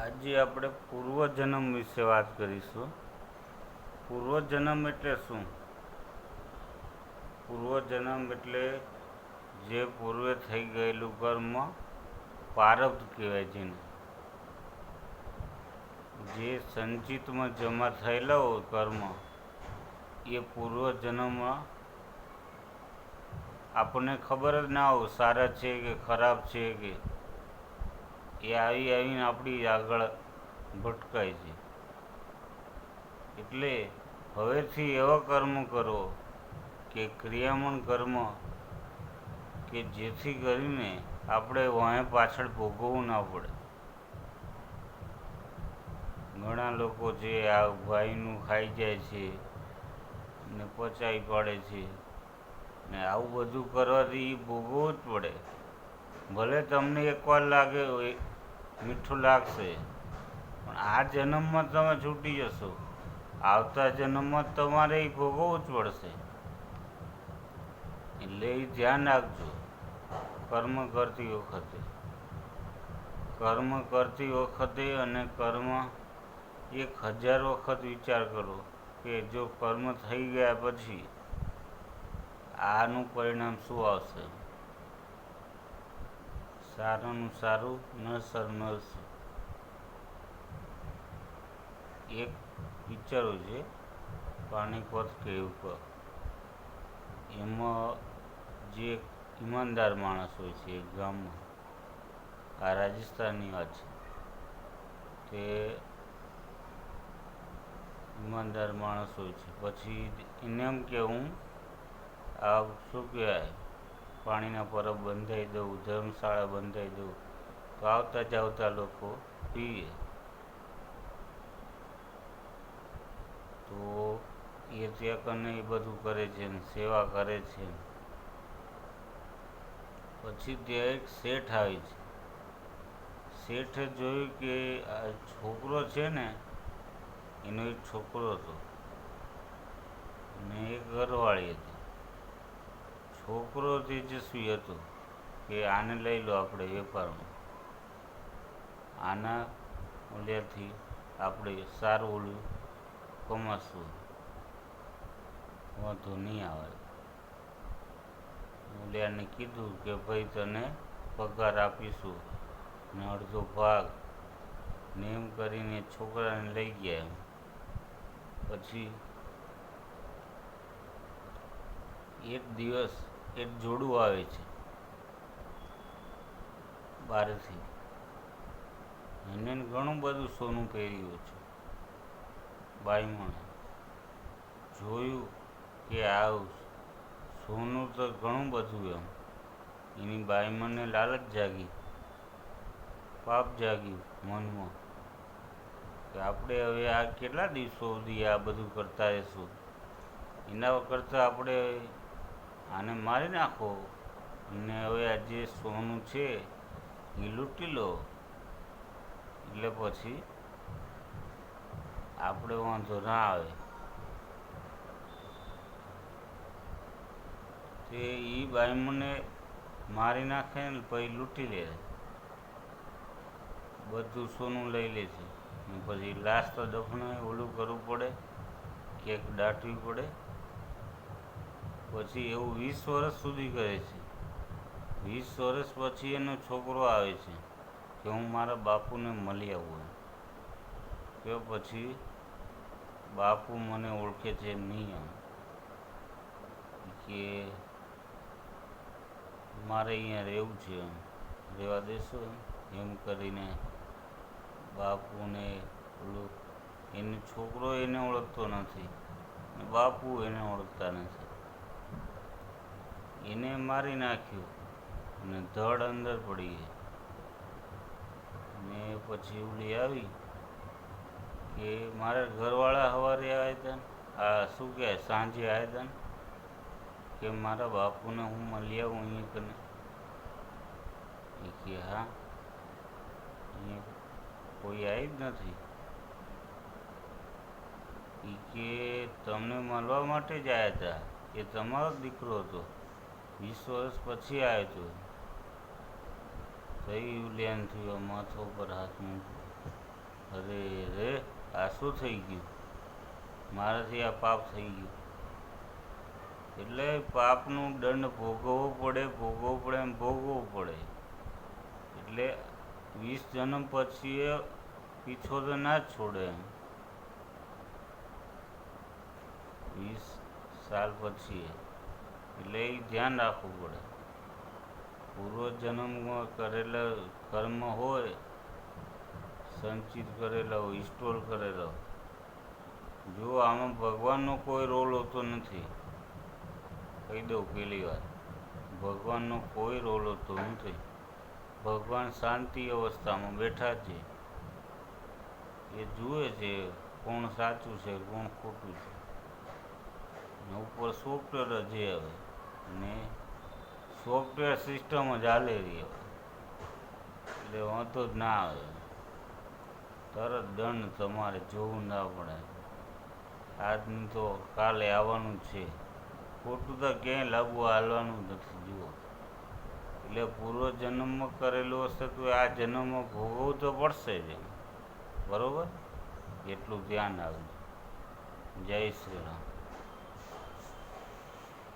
આજે આપણે પૂર્વજન્મ વિશે વાત કરીશું. પૂર્વજન્મ એટલે શું? પૂર્વજન્મ એટલે જે પૂર્વે થઈ ગયેલું કર્મ પારબ્ધ કહેવાય જેને. જે સંચિતમાં જમા થયેલા હોય કર્મ, એ પૂર્વજન્મમાં આપણને ખબર જ ના હોય, સારા છે કે ખરાબ છે કે એ આવી આવીને આપણી આગળ ભટકાય છે. એટલે હવેથી એવા કર્મ કરો કે ક્રિયામણ કર્મ કે જેથી કરીને આપણે વાંહે પાછળ ભોગવવું ના પડે. ઘણા લોકો જે આ ભાઈનું ખાઈ જાય છે ને પચાવી પાડે છે ને આવું બધું કરવાથી એ ભોગવવું જ પડે. ભલે તમને એકવાર લાગે મીઠું લાગશે. પણ આ જન્મમાં તમે છૂટી જશો. આવતા જન્મમાં તમારે એ ભોગવવું જ પડશે. એટલે એ ધ્યાન રાખજો. કર્મ કરતી વખતે. કર્મ કરતી વખતે અને કર્મ એક હજાર વખત વિચાર કરો કે જો કર્મ થઈ ગયા પછી આનું પરિણામ શું આવશે? સારાનું સારું નરસર નરસું એક પિક્ચરો છે પાણીપત કે ઉપર. એમાં જે ઈમાનદાર માણસ હોય છે એક ગામમાં, આ રાજસ્થાનની વાત છે. તે ઈમાનદાર માણસ હોય છે. પછી એને એમ કે હું, આ શું કહેવાય? પાણીના પરબ બંધાઈ દઉં, ધર્મશાળા બંધાઈ દઉં, તો આવતા જાવતા લોકો પીએ તો એ ત્યાં કને એ બધું કરે છે ને સેવા કરે છે. પછી ત્યાં એક શેઠ આવે છે. શેઠે જોયું કે આ છોકરો છે ને, એનો એક છોકરો હતો. ને એક ઘરવાળી હતી. છોકરો તેજસ્વી હતો કે આને લઈ લો આપણે વેપારમાં આના મૂલ્યથી આપણે સારું ઓલું કમાશું. વાંધો નહીં આવે. મૂલ્યાને કીધું કે ભાઈ તને પગાર આપીશું ને અડધો ભાગ. ને એમ કરીને છોકરાને લઈ ગયા. પછી એક દિવસ એક જોડું આવે છે. બહારથી એને ઘણું બધું સોનું પહેર્યું છે. બાઈમણે જોયું કે આ સોનું તો ઘણું બધું એમ. એની બાઈમણને લાલચ જાગી. પાપ જાગ્યું મનમાં. કે આપણે હવે આ કેટલા દિવસો સુધી આ બધું કરતા રહીશું? એના કરતાં આપણે આને મારી નાખો. અને હવે આ જે સોનું છે, એ લૂંટી લો. એટલે પછી આપણે વાંધો ના આવે. તે એ બાયમને મારી નાખે ને પછી લૂંટી લે. બધું સોનું લઈ લે છે. પછી લાશ તો દફને ઓલું કરવું પડે, કેક દાટવી પડે. પછી એવું વીસ વર્ષ સુધી કરે છે. વીસ વર્ષ પછી એનો છોકરો આવે છે કે હું મારા બાપુને મળી આવું કે પછી બાપુ મને ઓળખે છે નહીં કે મારે અહીંયા રહેવું છે રહેવા દેશો એમ કરીને બાપુને ઓલું, એને છોકરો એને ઓળખતો નથી. બાપુ એને ઓળખતા નથી. એને મારી નાખ્યું અને ધડ અંદર પડી ગઈ. ને પછી ઓલી આવી કે મારા ઘરવાળા સવારે આવ્યા હતા આ શું કહેવાય સાંજે આવ્યા હતા ને? કે મારા બાપુને હું મળી આવું અહીંયા કને એ કે, હા. અહીંયા કોઈ આવી જ નથી. એ કે, તમને મળવા માટે જ આવ્યા હતા એ તમારો દીકરો હતો? વીસ વર્ષ પછી આવ્યો હતો થઈ લેન થયું? માથો પર હાથ મૂક્યો. અરે રે, આ શું થઈ ગયું? મારાથી આ પાપ થઈ ગયું. એટલે પાપનું દંડ ભોગવવો પડે ભોગવવો પડે એમ ભોગવવું પડે. એટલે વીસ જન્મ પછી એ પીછો તો ના જ છોડે એમ. વીસ સાલ પછી. એટલે એ ધ્યાન રાખવું પડે. પૂર્વજન્મમાં કરેલા કર્મ હોય, સંચિત કરેલા હોય, ઇન્સ્ટોલ કરેલા જો આમાં ભગવાનનો કોઈ રોલ હોતો નથી, કહી દઉં પેલી વાર ભગવાનનો કોઈ રોલ હોતો નથી. ભગવાન શાંતિ અવસ્થામાં બેઠા છે. એ જુએ છે કોણ સાચું છે, કોણ ખોટું છે. ઉપર સોફ્ટવેર જે આવે ને સોફ્ટવેર સિસ્ટમ જ હાલે રહી. એટલે વાંધો જ ના આવે. તરત દંડ તમારે જોવું ના પડે. આજનું તો કાલે આવવાનું છે. ખોટું તો ક્યાંય લાગુ હાલવાનું નથી, જુઓ. એટલે પૂર્વ જન્મમાં કરેલું હશે તો આ જન્મમાં ભોગવવું તો પડશે જ. બરોબર? એટલું ધ્યાન આવજો જય શ્રી રામ.